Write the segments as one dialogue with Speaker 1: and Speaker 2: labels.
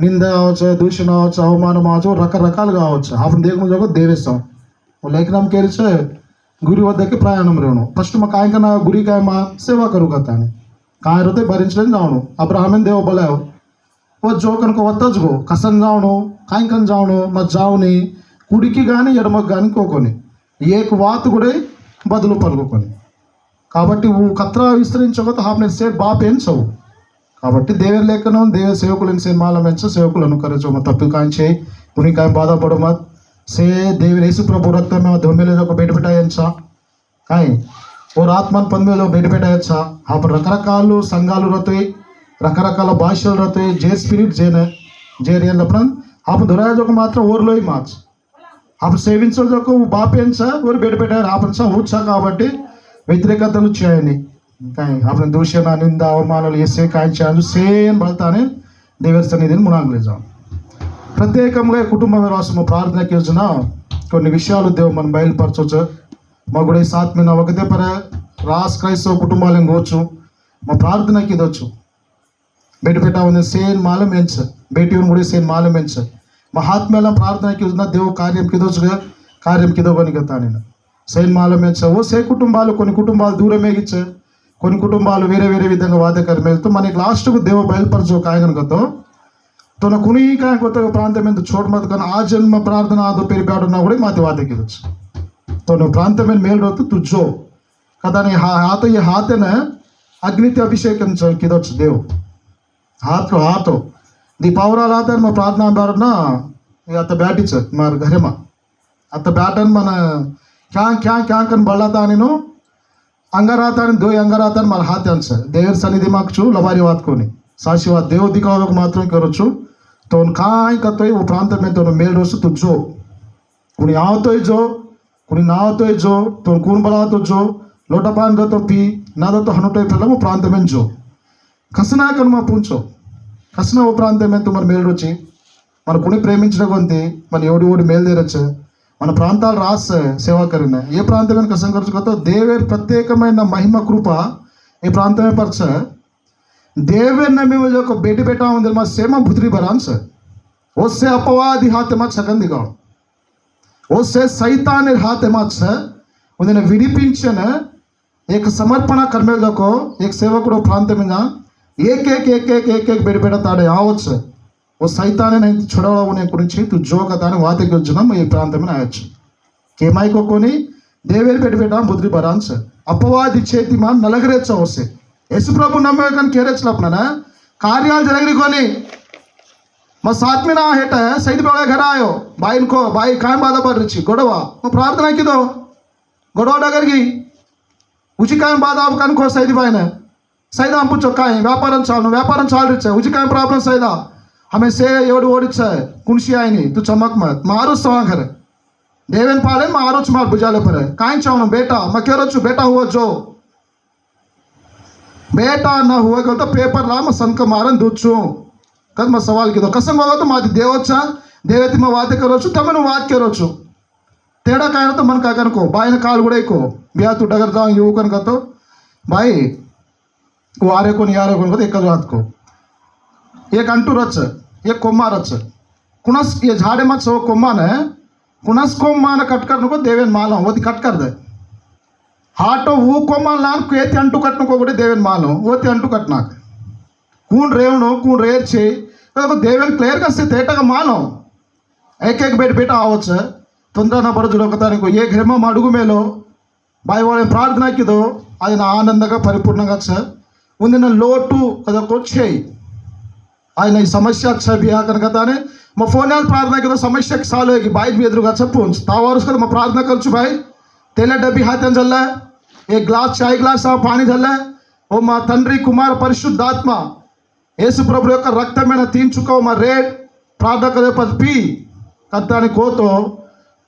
Speaker 1: నింద అవచ్చు దూషణ అవచ్చు అవమానం అవచ్చు రకరకాలు కావచ్చు అప్పుడు దేవుని ముందు దేవేస్తాం లేఖనం కేరిచే గురి వద్దకి ప్రయాణం రేను ఫస్ట్ మా కాయకన గురి కాయ మా సేవా కరు కథాని కాయరతో భరించడం జావును. అబ్రాహ్మణ్ దేవ బలే ఓ జోకనుకో వద్దజుకో కసం జావును కాయకం చావును మా జావుని కుడికి కానీ ఎడమకు కానీ కోకొని. ఏకు వాతు కూడా బదులు పలుకుకొని. కాబట్టి కత్ర విస్తరించకపోతే హాఫ్ నేను సేపు బాపేం చవు. కాబట్టి దేవర లేఖనం దేవ సేవకులను సినిమాలమించు సేవకులు అనుకరించు తప్పు కాంచే గుణికాయ బాధపడమ. సే దేవి యేసు ప్రభు రక్తమే దొమ్మిలేదో ఒక బయట పెట్టాయచ్చా కాయ్ ఓ ఆత్మను పొందేలో బయట పెట్టాయచ్చా అప్పుడు రకరకాలు సంఘాలు రతాయి రకరకాల భాషలు రతయి జే స్పిరిట్ జేనే జే రియల్లప్పుడు అప్పుడు దురాజోక మాత్రం ఓర్లోయి మార్చు అప్పుడు సేవించోజోకు బాపేంచా ఊరు బయట పెట్టారు. ఆపంచా ఊర్చా కాబట్టి వ్యతిరేకతలు చేయని కాయ్ అప్పుడు దూషణ నింద అవమానాలు వేసే కాయించాను సేమ్ బళ్తానే దేవర సన్నిధిని మునాగలేజాం ప్రత్యేకంగా కుటుంబ విరాసము ప్రార్థన యోజన కొన్ని విషయాలు దేవు మనం బయలుపరచవచ్చు. మా కూడా ఈ సాత్మిన మీద ఒకటే పర రాస్ క్రైస్తవ కుటుంబాలను కోవచ్చు మా ప్రార్థనకి ఇదొచ్చు. బయట పెట్టా ఉంది సేన్ మాలం ఎంచ. బయటి కూడా సేన్ మాలం ఎంచ. మహాత్మ్యాల ప్రార్థనకి ఉన్న దేవు కార్యం కిదొచ్చుగా కార్యం కిదోగని కదా నేను. సేన్ మాలం ఎంచ. ఓ సే కుటుంబాలు కొన్ని కుటుంబాలు దూరం कोई कुटा वेरे वेरे विधा वाद्य मेल तो मन लास्ट को देव बैलपरच कायक तन कुनी कायक प्रांतमें चोट मत का आज जन्म प्रार्थना पेरपाड़ना मत वाद्य तन प्रात मेल तुझो कदा हाथ ये हाते अग्नि अभिषेक देव हाथ हाथ नी पवर आते मैं प्रार्थना पेड़ना अत बैट मार गरीम अत बैटन मन क्या क्या क्या बल्लता नीनों అంగరాతాన్ని దో అంగరాతాన్ని మన హాత్యాంశ దేవర్ సన్నిధి మాకు లవారి వాత్కోని. సాసి వా దేవుది కావకు మాత్రం కొరచు తోను కాయకతో ఓ ప్రాంతం మే మీద తోను మేలు రోజు తుజో కొని ఆవతో జో కొని నావతో జో తోను కూను బలాతో జో లోటపాన్లతో పి నాదతో హనుటో పిల్లము ప్రాంతమే జో. కసనాకను మా పుంచో. కసన ఓ ప్రాంతం మే మరి మేలు రుచి మన కొని ప్రేమించడం కొంతే మన ఎవడి ఓడి మేలు తీరచ్చా मन प्राता रास् सेवाकर ये प्रात कसो देवे प्रत्येक महिम कृप ये प्रातम पर सर देवे बेटी बेटा सेम भुद्री बरा सर ओसे अपवादी हाथ मत सकंद ओसे सैता हाथ मत सर विपचन एक समर्पण कर्मको एक सेवकड़ो प्रातम एक बेटी बेटा ताड़े आवत्स ఓ సైతాన్ని నేను చూడవనే గురించి తు జోగతాన్ని వాతికి వచ్చినాం ఈ ప్రాంతం మీద ఆయచ్చు కేమాయికొని దేవేరు పెట్టి పెట్టాం బుద్రి బరాన్స్ అపవాది చేతి మా నలగరేచ్చ వస్తే యశు ప్రభు నమ్మే కానీ కేరేచ్చలప్పున కార్యాలు జరగని మా साथ में ना हेट है सही बड़ा घर आयो भाई इनको भाई काय बाधा पड़ रही गोड़वा मैं प्रार्थना की दो गोड़वा डगर की उची काय बाधा आप कन को सही भाई ने సైదా అంపుచ్చో కాయ వ్యాపారం చాలు వ్యాపారం చాలు రిచ్చా ఉచికాయ ప్రాబ్లం సైదా हमें से एवड़ ओड़ कुंसी आईनी, तू चमक मत मारो सवाखर देवन पाले मारो चुमार भुजाल पर. कहीं चाहो बेटा मकेर छु, बेटा हुआ जो. बेटा ना हुआ कल तो पेपर ला मैं मारन दुच्छु कद मैं सवाल की तो कसम होगा तो माँ देवचा देवती मैं वाद करो छु तमें वाद करो छु. तेड़ा कहना तो मन का कर को भाई ने काल एक अंटूरच एक कोम्मारच कुणस ये झाडे मत सो कोम्मान कुणस कोम्मान कटकर नको देवेन मालम ओती कटकर दे। हाटो ऊ कोम्मान लान केती अंटू कटनको गुडे देवेन मालम ओती अंटू कटनाक కూన్ రేవును కూన్ రేర్చి దేవుని క్లియర్గా వస్తే తేటగా మానం ఏకేక బేట బేట అవచ్చు తొందరన పరచుడు ఒకదానికి ఏ గ్రహం అడుగు మేలో బాయ్ వాళ్ళని ప్రార్థనకిదో అది నా ఆనందంగా పరిపూర్ణంగా సార్ ఉంది నా లోటు అదొక వచ్చేయి ఆయన ఈ సమస్య బియా కనుకతానే మా ఫోన్ యాల్ ప్రార్థన కదా సమస్యకి సాల్వ్ అయ్యి బాయ్ మీ ఎదురుగా చెప్పు తావారు కదా మా ప్రార్థన కలుచు బాయ్ तेला डब्बी हाथन झाला एक ग्लास चाय గ్లాస్ ఆ పానీ झाला ఓ మా తండ్రి కుమార పరిశుద్ధాత్మ యేసు ప్రభు యొక్క రక్తమైన తీర్చుకో మా రేట్ ప్రార్థన కదే పి కత్తాని కోతో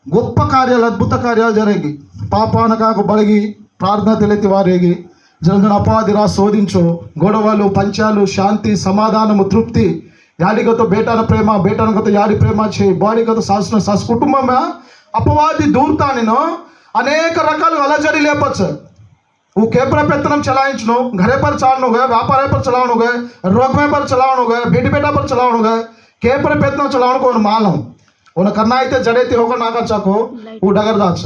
Speaker 1: గొప్ప కార్యాలు అద్భుత కార్యాలు జరిగి పాపాన కాకు బలిగి ప్రార్థన తెలియతి వారేగి జన అపాధిరా శోధించు గొడవలు పంచాలు శాంతి సమాధానము తృప్తి యాడిగతో బేటాన ప్రేమ బేటానగతో యాడి ప్రేమ చేయి బాడీగతో శాసన శాస్ కుటుంబమే అపవాది దూర్తా నేను అనేక రకాలు అలజడి లేపచ్చు वो केपरा पेतनम चलाइंचनो घरे पर चालनो गए व्यापार पर चलावनो गए रोकमे पर चलावनो गए बेटी बेटा पर चलावनो गए केपर पेतना चलावन को मालूम उन करना इते जड़े ते होगा नाका चाको वो डगर दाच